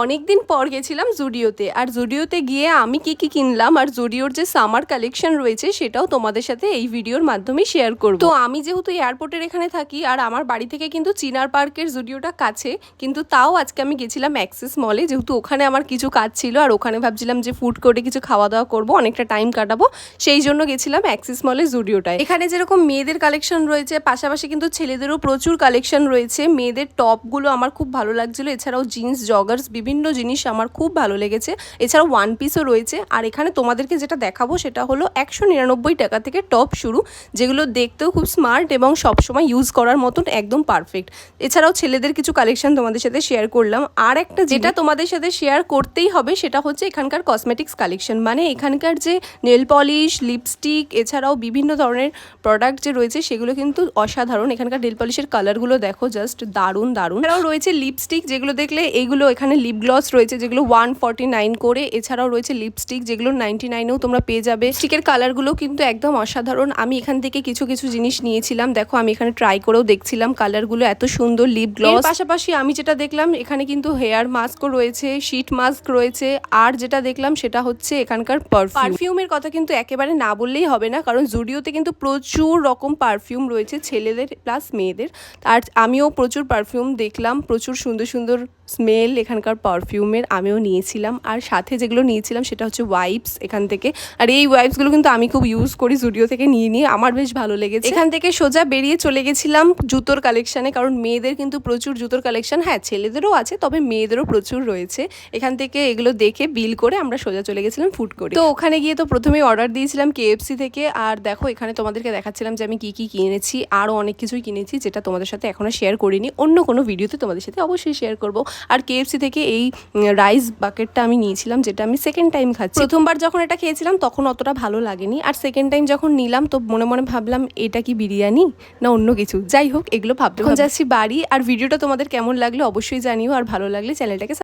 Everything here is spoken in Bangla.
অনেকদিন পর গেছিলাম জুডিওতে। আর জুডিওতে গিয়ে আমি কি কি কিনলাম আর জুডিওর যে সামার কালেকশন রয়েছে সেটাও তোমাদের সাথে এই ভিডিওর মাধ্যমে শেয়ার করব। তো আমি যেহেতু এয়ারপোর্টের এখানে থাকি আর আমার বাড়ি থেকে কিন্তু চিনার পার্কের জুডিওটা কাছে, কিন্তু তাও আজকে আমি গেছিলাম অ্যাক্সেস মলে। যেহেতু ওখানে আমার কিছু কাজ ছিল আর ওখানে ভাবছিলাম যে ফুড কোর্টে কিছু খাওয়া দাওয়া করব, অনেকটা টাইম কাটাবো, সেই জন্য গেছিলাম অ্যাক্সেস মলে জুডিওটায়। এখানে যেরকম মেয়েদের কালেকশন রয়েছে, পাশাপাশি কিন্তু ছেলেদেরও প্রচুর কালেকশন রয়েছে। মেয়েদের টপগুলো আমার খুব ভালো লাগছিল, এছাড়াও জিন্স জগার্স বিভিন্ন জিনিস আমার খুব ভালো লেগেছে। এছাড়াও ওয়ান পিসও রয়েছে। আর এখানে তোমাদেরকে যেটা দেখাবো সেটা হলো একশো নিরানব্বই টাকা থেকে টপ শুরু, যেগুলো দেখতেও খুব স্মার্ট এবং সবসময় ইউজ করার মতন একদম পারফেক্ট এছাড়াও ছেলেদের কিছু কালেকশন তোমাদের সাথে শেয়ার করলাম। আর একটা যেটা তোমাদের সাথে শেয়ার করতেই হবে সেটা হচ্ছে এখানকার কসমেটিক্স কালেকশন মানে এখানকার যে নেল পলিশ লিপস্টিক এছাড়াও বিভিন্ন ধরনের প্রোডাক্ট যে রয়েছে সেগুলো কিন্তু অসাধারণ। এখানকার নেল পলিশের কালারগুলো দেখো জাস্ট দারুণ দারুণ। এছাড়াও রয়েছে লিপস্টিক যেগুলো দেখলে এইগুলো এখানে লিপ গ্লস রয়েছে যেগুলো ওয়ান ফর্টি নাইন করে। এছাড়াও রয়েছে লিপস্টিক যেগুলো নাইনটি নাইনেও তোমরা পেয়ে যাবে। স্টিকের কালারগুলো কিন্তু একদম অসাধারণ। আমি এখান থেকে কিছু কিছু জিনিস নিয়েছিলাম। দেখো আমি এখানে ট্রাই করেও দেখছিলাম কালারগুলো এত সুন্দর লিপ গ্লস পাশাপাশি আমি যেটা দেখলাম এখানে কিন্তু হেয়ার মাস্কও রয়েছে শিট মাস্ক রয়েছে। আর যেটা দেখলাম সেটা হচ্ছে এখানকার পারফিউম পারফিউমের কথা কিন্তু একেবারে না বললেই হবে না কারণ জুডিওতে কিন্তু প্রচুর রকম পারফিউম রয়েছে ছেলেদের প্লাস মেয়েদের। আর আমিও প্রচুর পারফিউম দেখলাম প্রচুর সুন্দর সুন্দর স্মেল এখানকার পারফিউমের আমিও নিয়েছিলাম। আর সাথে যেগুলো নিয়েছিলাম সেটা হচ্ছে ওয়াইপস এখান থেকে। আর এই ওয়াইপসগুলো কিন্তু আমি খুব ইউজ করি জুডিও থেকে নিয়ে নিয়ে। আমার বেশ ভালো লেগেছে। এখান থেকে সোজা বেরিয়ে চলে গেছিলাম জুতোর কালেকশানে কারণ মেয়েদের কিন্তু প্রচুর জুতোর কালেকশান হ্যাঁ ছেলেদেরও আছে, তবে মেয়েদেরও প্রচুর রয়েছে। এখান থেকে এগুলো দেখে বিল করে আমরা সোজা চলে গেছিলাম ফুড করে তো ওখানে গিয়ে তো প্রথমেই অর্ডার দিয়েছিলাম কেএফসি থেকে। আর দেখো, এখানে তোমাদেরকে দেখাচ্ছিলাম যে আমি কি কি কিনেছি। আরও অনেক কিছুই কিনেছি, যেটা তোমাদের সাথে এখনও শেয়ার করিনি। অন্য কোনো ভিডিওতে তোমাদের সাথে অবশ্যই শেয়ার করব। আর কেএফসি থেকে এই রাইস বাকেটটা আমি নিয়েছিলাম যেটা আমি সেকেন্ড টাইম খাচ্ছি। প্রথমবার যখন এটা খেয়েছিলাম তখন অতটা ভালো লাগেনি। আর সেকেন্ড টাইম যখন নিলাম তো মনে মনে ভাবলাম এটা কি বিরিয়ানি না অন্য কিছু? যাই হোক এগুলো ভাবতে যাচ্ছি বাড়ি। আর ভিডিওটা তোমাদের কেমন লাগল অবশ্যই জানিও। আর ভালো লাগলে চ্যানেলটাকে